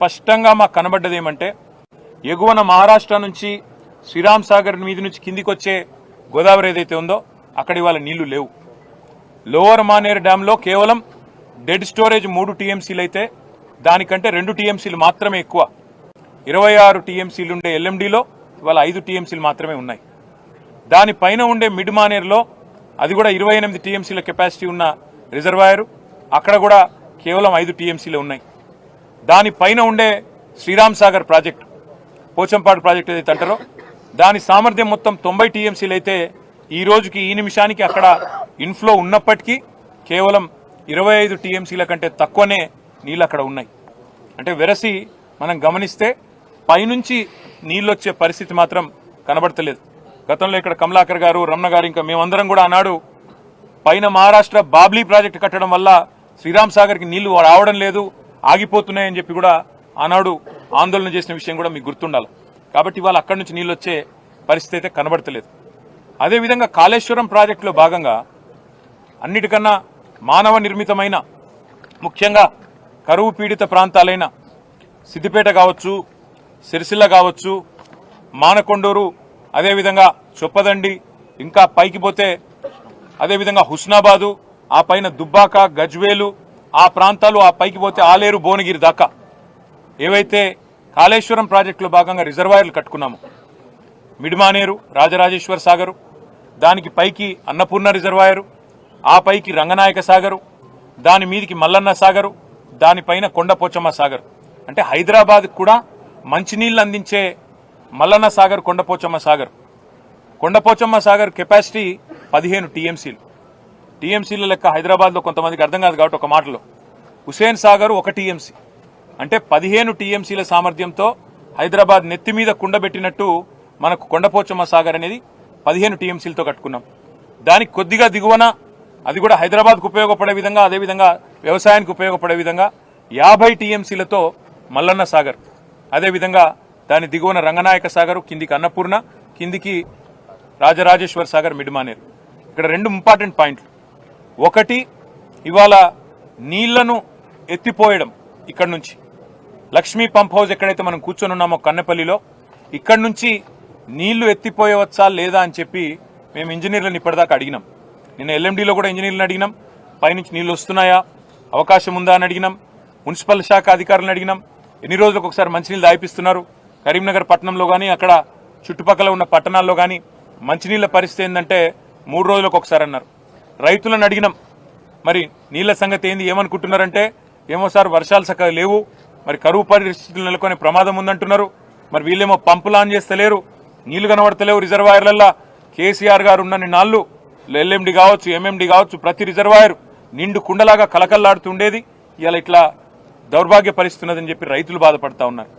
స్పష్టంగా మాకు కనబడ్డది ఏమంటే ఎగువన మహారాష్ట్ర నుంచి శ్రీరామ్ సాగర్ మీది నుంచి కిందికి వచ్చే గోదావరి ఏదైతే ఉందో అక్కడ ఇవాళ నీళ్ళు లేవు. లోవర్ మానేర్ డ్యాంలో కేవలం డెడ్ స్టోరేజ్ మూడు టీఎంసీలు అయితే దానికంటే రెండు టీఎంసీలు మాత్రమే ఎక్కువ. ఇరవై ఆరు టీఎంసీలు ఉండే ఎల్ఎండిలో ఇవాళ ఐదు టీఎంసీలు మాత్రమే ఉన్నాయి. దానిపైన ఉండే మిడ్ మానేర్లో అది కూడా ఇరవై ఎనిమిది టీఎంసీల కెపాసిటీ ఉన్న రిజర్వాయర్ అక్కడ కూడా కేవలం ఐదు టీఎంసీలు ఉన్నాయి. దానిపైన ఉండే శ్రీరామ్ సాగర్ ప్రాజెక్టు పోచంపాడు ప్రాజెక్టు ఏదైతే అంటారో దాని సామర్థ్యం మొత్తం తొంభై టీఎంసీలు అయితే ఈ రోజుకి ఈ నిమిషానికి అక్కడ ఇన్ఫ్లో ఉన్నప్పటికీ కేవలం ఇరవై ఐదు టీఎంసీల కంటే తక్కువనే నీళ్ళు అక్కడ ఉన్నాయి. అంటే వెరసి మనం గమనిస్తే పైనుంచి నీళ్ళు వచ్చే పరిస్థితి మాత్రం కనబడతలేదు. గతంలో ఇక్కడ కమలాకర్ గారు రమణ గారు ఇంకా మేమందరం కూడా ఆనాడు పైన మహారాష్ట్ర బాబ్లీ ప్రాజెక్టు కట్టడం వల్ల శ్రీరామ్ సాగర్కి నీళ్ళు రావడం లేదు. ఆగిపోతున్నాయని చెప్పి కూడా ఆనాడు ఆందోళన చేసిన విషయం కూడా మీకు గుర్తుండాలి. కాబట్టి ఇవాళ అక్కడి నుంచి నీళ్ళు వచ్చే పరిస్థితి అయితే కనబడతలేదు. అదేవిధంగా కాళేశ్వరం ప్రాజెక్టులో భాగంగా అన్నిటికన్నా మానవ నిర్మితమైన ముఖ్యంగా కరువు పీడిత ప్రాంతాలైన సిద్దిపేట కావచ్చు సిరిసిల్ల కావచ్చు మానకొండూరు అదేవిధంగా చొప్పదండి ఇంకా పైకి పోతే అదేవిధంగా హుస్నాబాదు ఆ పైన దుబ్బాక గజ్వేలు ఆ ప్రాంతాలు ఆ పైకి పోతే ఆలేరు భువనగిరి దాకా. ఏవైతే కాళేశ్వరం ప్రాజెక్టులో భాగంగా రిజర్వాయర్లు కట్టుకున్నాము మిడిమానేరు రాజరాజేశ్వర సాగరు దానికి పైకి అన్నపూర్ణ రిజర్వాయరు ఆ పైకి రంగనాయక సాగరు దాని మీదికి మల్లన్న సాగరు దానిపైన కొండపోచమ్మ సాగర్. అంటే హైదరాబాద్ కూడా మంచినీళ్ళు అందించే మల్లన్న సాగర్ కొండపోచమ్మ సాగర్. కొండపోచమ్మ సాగర్ కెపాసిటీ పదిహేను టీఎంసీలు. టీఎంసీల లెక్క హైదరాబాద్లో కొంతమందికి అర్థం కాదు కాబట్టి ఒక మాటలో. హుసేన్ సాగర్ ఒక టీఎంసీ. అంటే పదిహేను టీఎంసీల సామర్థ్యంతో హైదరాబాద్ నెత్తి మీద కుండబెట్టినట్టు మనకు కొండపోచమ్మ సాగర్ అనేది పదిహేను టీఎంసీలతో కట్టుకున్నాం. దానికి కొద్దిగా దిగువన అది కూడా హైదరాబాద్కు ఉపయోగపడే విధంగా అదేవిధంగా వ్యవసాయానికి ఉపయోగపడే విధంగా యాభై టీఎంసీలతో మల్లన్న సాగర్. అదేవిధంగా దాని దిగువన రంగనాయక సాగర్ కిందికి అన్నపూర్ణ కిందికి రాజరాజేశ్వర సాగర్ మిడిమానేరు. ఇక్కడ రెండు ఇంపార్టెంట్ పాయింట్లు. ఒకటి ఇవాళ నీళ్ళను ఎత్తిపోయడం ఇక్కడి నుంచి. లక్ష్మీ పంప్ హౌస్ ఎక్కడైతే మనం కూర్చొని ఉన్నామో కన్నెపల్లిలో ఇక్కడి నుంచి నీళ్ళు ఎత్తిపోయవచ్చా లేదా అని చెప్పి మేము ఇంజనీర్లను ఇప్పటిదాకా అడిగినాం. నిన్న ఎల్ఎండిలో కూడా ఇంజనీర్లను అడిగినాం. పైనుంచి నీళ్ళు వస్తున్నాయా? అవకాశం ఉందా అని అడిగినాం. మున్సిపల్ శాఖ అధికారులను అడిగినాం. ఎన్ని రోజులకు ఒకసారి మంచినీళ్ళు దాయిపిస్తున్నారు? కరీంనగర్ పట్టణంలో కానీ అక్కడ చుట్టుపక్కల ఉన్న పట్టణాల్లో కానీ మంచినీళ్ళ పరిస్థితి ఏంటంటే మూడు రోజులకు ఒకసారి అన్నారు. రైతులను అడిగినాం. మరి నీళ్ళ సంగతి ఏంది? ఏమనుకుంటున్నారంటే ఏమో సార్ వర్షాలు చక్కగా లేవు. మరి కరువు పరిస్థితులు నెలకొనే ప్రమాదం ఉందంటున్నారు. మరి వీళ్ళేమో పంపులు ఆన్ చేస్తలేరు. నీళ్ళు కనబడతలేవు రిజర్వాయర్లల్లో. కేసీఆర్ గారు ఉన్న నాళ్ళు ఎల్ఎండి కావచ్చు ఎంఎండి కావచ్చు ప్రతి రిజర్వాయర్ నిండు కుండలాగా కలకల్లాడుతుండేది ఇలా ఇట్లా దౌర్భాగ్య పరిస్థితున్నదని చెప్పి రైతులు బాధపడతా ఉన్నారు.